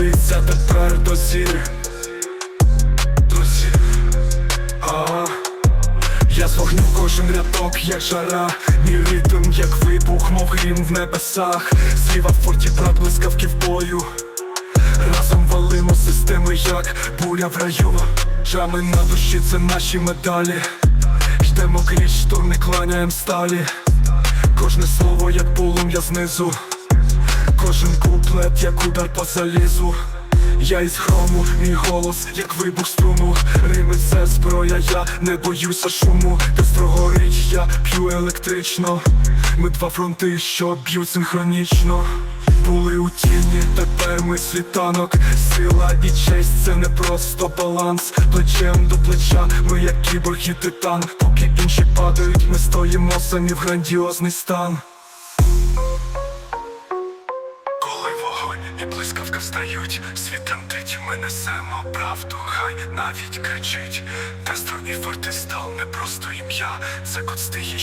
длиться тепер до зір До зір а я з вогню кожен рядок, як жара, мій ритм, як вибух, мов грім в небесах, зліва в форті брат блискавки в бою. Разом валимо системи, як буря в раю. Жами на душі це наші медалі. Йдемо крізь штурми, кланяєм сталі. Кожне слово, як полум'я знизу. Кожен як удар по залізу. Я із хрому, мій голос, як вибух струну Рими це зброя, я не боюся шуму. Дестро горить, я п'ю електрично. Ми два фронти, що б'ють синхронічно. Були у тіні, тепер ми світанок. Сила і честь це не просто баланс. Плечем до плеча, ми як кіборг і титан. Поки інші падають, ми стоїмо самі в грандіозний стан коли і блискавка встають, світ тремтить, ми несемо правду, хай навіть кричить. Дестро і фортистал не просто ім'я, це код стихій,